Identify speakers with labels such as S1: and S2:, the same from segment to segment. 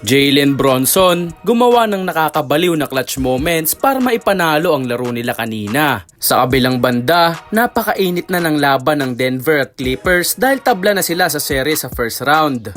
S1: Jalen Bronson gumawa ng nakakabaliw na clutch moments para maipanalo ang laro nila kanina. Sa kabilang banda, napakainit na ng laban ng Denver at Clippers dahil tabla na sila sa serye sa first round.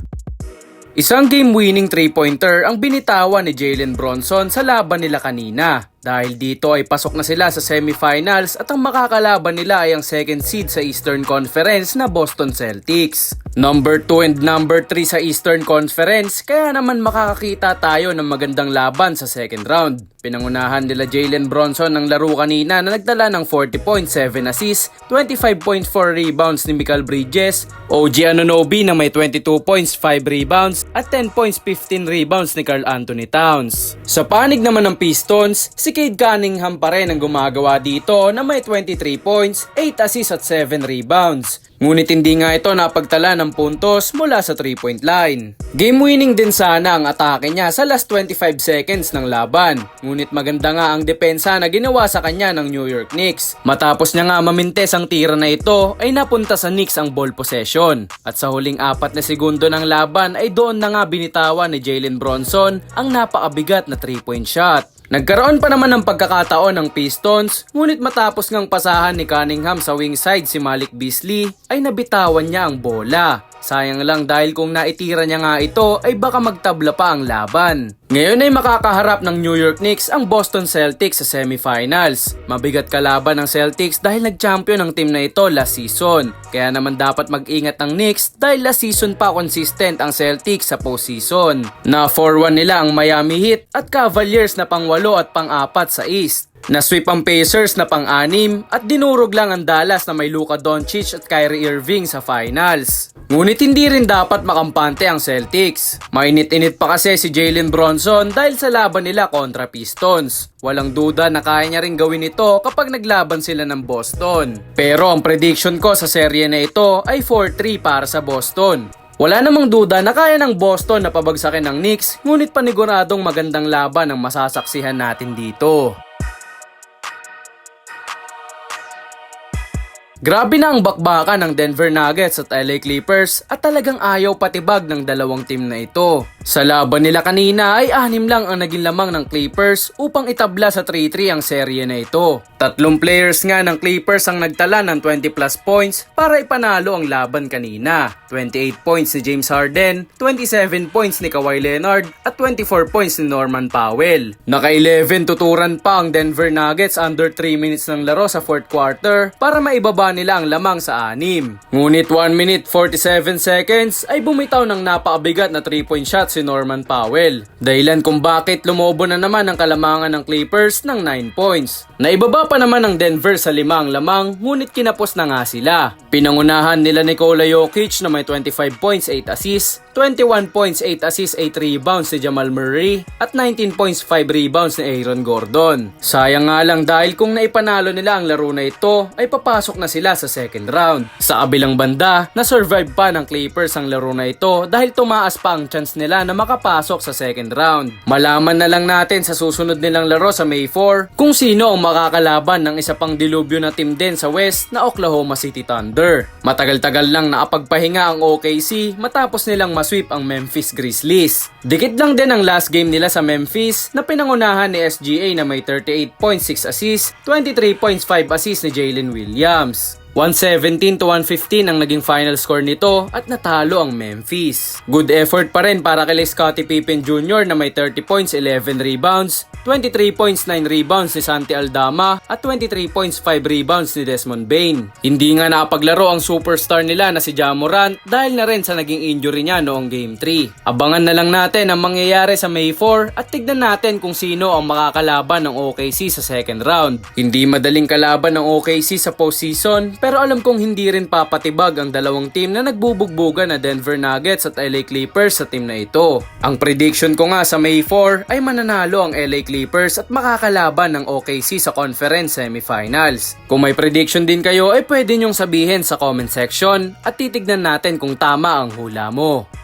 S1: Isang game-winning three-pointer ang binitawan ni Jalen Bronson sa laban nila kanina. Dahil dito ay pasok na sila sa semifinals at ang makakalaban nila ay ang second seed sa Eastern Conference na Boston Celtics. Number 2 and number 3 sa Eastern Conference kaya naman makakakita tayo ng magandang laban sa second round. Pinangunahan nila Jalen Bronson ng laro kanina na nagdala ng 40.7 assists, 25.4 rebounds ni Michael Bridges, OG Anunoby na may 22 points, 5 rebounds at 10 points, 15 rebounds ni Carl Anthony Towns. Sa panig naman ng Pistons, si Cade Cunningham pa rin ang gumagawa dito na may 23 points, 8 assists at 7 rebounds. Ngunit hindi nga ito napagtala ng puntos mula sa 3-point line. Game winning din sana ang atake niya sa last 25 seconds ng laban. Ngunit maganda nga ang depensa na ginawa sa kanya ng New York Knicks. Matapos niya nga mamintes ang tira na ito ay napunta sa Knicks ang ball possession. At sa huling apat na segundo ng laban ay doon na nga binitawan ni Jalen Bronson ang napakabigat na 3-point shot. Nagkaroon pa naman ng pagkakataon ng Pistons, ngunit matapos ngang pasahan ni Cunningham sa wing side si Malik Beasley, ay nabitawan niya ang bola. Sayang lang dahil kung naitira niya nga ito ay baka magtabla pa ang laban. Ngayon ay makakaharap ng New York Knicks ang Boston Celtics sa semifinals. Mabigat kalaban ng Celtics dahil nag-champion ang team na ito last season. Kaya naman dapat mag-ingat ang Knicks dahil last season pa consistent ang Celtics sa postseason. Na 4-1 nila ang Miami Heat at Cavaliers na pang-walo at pang-apat sa East. Nasweep ang Pacers na pang-anim at dinurog lang ang Dallas na may Luka Doncic at Kyrie Irving sa finals. Ngunit hindi rin dapat makampante ang Celtics. Mainit-init pa kasi si Jalen Bronson dahil sa laban nila kontra Pistons. Walang duda na kaya niya rin gawin ito kapag naglaban sila ng Boston. Pero ang prediction ko sa serye na ito ay 4-3 para sa Boston. Wala namang duda na kaya ng Boston na pabagsakin ng Knicks, ngunit paniguradong magandang laban ang masasaksihan natin dito. Grabe na ang bakbakan ng Denver Nuggets at LA Clippers at talagang ayaw patibag ng dalawang team na ito. Sa laban nila kanina ay anim lang ang naging lamang ng Clippers upang itabla sa 3-3 ang serye na ito. Tatlong players nga ng Clippers ang nagtala ng 20 plus points para ipanalo ang laban kanina. 28 points ni James Harden, 27 points ni Kawhi Leonard at 24 points ni Norman Powell. Naka-11 tuturan pa ang Denver Nuggets under 3 minutes ng laro sa fourth quarter para maibaba nila ang lamang sa anim. Ngunit 1 minute 47 seconds ay bumitaw ng napakabigat na 3-point shot si Norman Powell. Dahilan kung bakit lumobo na naman ang kalamangan ng Clippers ng 9 points. Naibaba pa naman ng Denver sa limang lamang ngunit kinapos na nga sila. Pinangunahan nila Nikola Jokic na may 25 points 8 assists, 21 points 8 assists 8 rebounds si Jamal Murray at 19 points 5 rebounds ni Aaron Gordon. Sayang nga lang dahil kung naipanalo nila ang laro na ito ay papasok na sila sa second round. Sa kabilang banda, na-survive pa ng Clippers ang laro na ito dahil tumaas pa ang chance nila na makapasok sa second round. Malaman na lang natin sa susunod nilang laro sa May 4 kung sino ang makakalaban ng isa pang dilubyo na team din sa West na Oklahoma City Thunder. Matagal-tagal lang nakapagpahinga ang OKC matapos nilang masweep ang Memphis Grizzlies. Dikit lang din ang last game nila sa Memphis na pinangunahan ni SGA na may 38.6 assists, 23.5 assists ni Jalen Williams. 117 to 115 ang naging final score nito at natalo ang Memphis. Good effort pa rin para kay Scottie Pippen Jr. na may 30 points, 11 rebounds, 23 points, 9 rebounds ni Santi Aldama at 23 points, 5 rebounds ni Desmond Bain. Hindi nga nakapaglaro ang superstar nila na si Ja Morant dahil na rin sa naging injury niya noong Game 3. Abangan na lang natin ang mangyayari sa May 4 at tignan natin kung sino ang makakalaban ng OKC sa second round. Hindi madaling kalaban ng OKC sa postseason pero alam kong hindi rin papatibag ang dalawang team na nagbubugbugan na Denver Nuggets at LA Clippers sa team na ito. Ang prediction ko nga sa May 4 ay mananalo ang LA Clippers at makakalaban ng OKC sa conference semifinals. Kung may prediction din kayo ay pwede nyong sabihin sa comment section at titignan natin kung tama ang hula mo.